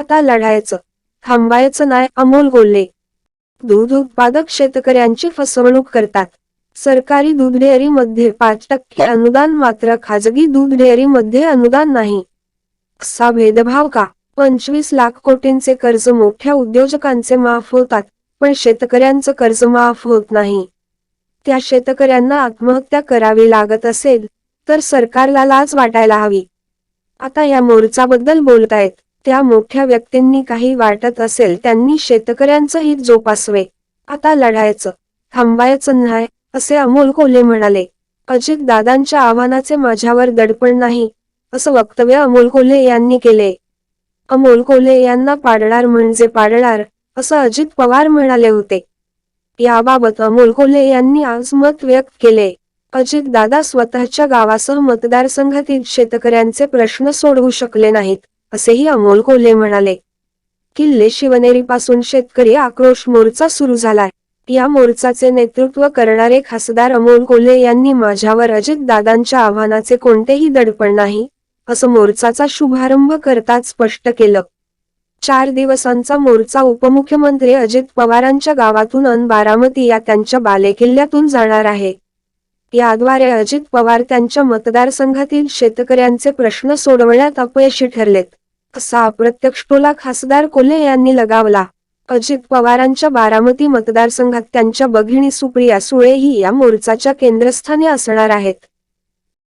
आता लढायचं. थांबायचं नाही अमोल बोलले. दूध उत्पादक शेतकऱ्यांची फसवणूक करतात. सरकारी दूध डेअरीमध्ये पाच टक्के अनुदान मात्र खाजगी दूध डेअरीमध्ये अनुदान नाही. असा भेदभाव का? पंचवीस लाख कोटींचे कर्ज मोठ्या उद्योजकांचे माफ होतात पण शेतकऱ्यांचं कर्ज माफ होत नाही. त्या शेतकऱ्यांना आत्महत्या करावी लागत असेल तर सरकारला लाज वाटायला हवी. आता या मोर्चाबद्दल बोलतायत. त्या मोठ्या व्यक्तींनी काही वाटत असेल त्यांनी शेतकऱ्यांचं हित जोपासवे. आता लढायचं. थांबायचं नाही असे अमोल कोल्हे म्हणाले. अजित दादांच्या आव्हानाचे माझ्यावर दडपण नाही असं वक्तव्य अमोल कोल्हे यांनी केले. अमोल कोल्हे यांना पाडणार म्हणजे पाडणार असं अजित पवार म्हणाले होते. याबाबत अमोल कोल्हे यांनी आज मत व्यक्त केले. अजित दादा स्वतःच्या गावासह मतदारसंघातील शेतकऱ्यांचे प्रश्न सोडवू शकले नाहीत. असेही अमोल कोल्हे म्हणाले किल्ले शिवनेरीपासून शेतकरी आक्रोश मोर्चा सुरू झालाय. या मोर्चाचे नेतृत्व करणारे खासदार अमोल कोल्हे यांनी माझ्यावर अजित दादांच्या आव्हानाचे कोणतेही दडपण नाही असं मोर्चाचा शुभारंभ करताच स्पष्ट केलं. चार दिवसांचा मोर्चा उपमुख्यमंत्री अजित पवारांच्या गावातून अन बारामती या त्यांच्या बालेकिल्ल्यातून जाणार आहे. याद्वारे अजित पवार त्यांच्या मतदारसंघातील शेतकऱ्यांचे प्रश्न सोडवण्यात अपयशी ठरलेत. असा अप्रत्यक्ष टोला खासदार कोल्हे यांनी लगावला. अजित पवारांच्या बारामती मतदारसंघात त्यांच्या बघिणी सुप्रिया सुळेही या मोर्चाच्या केंद्रस्थानी असणार आहेत.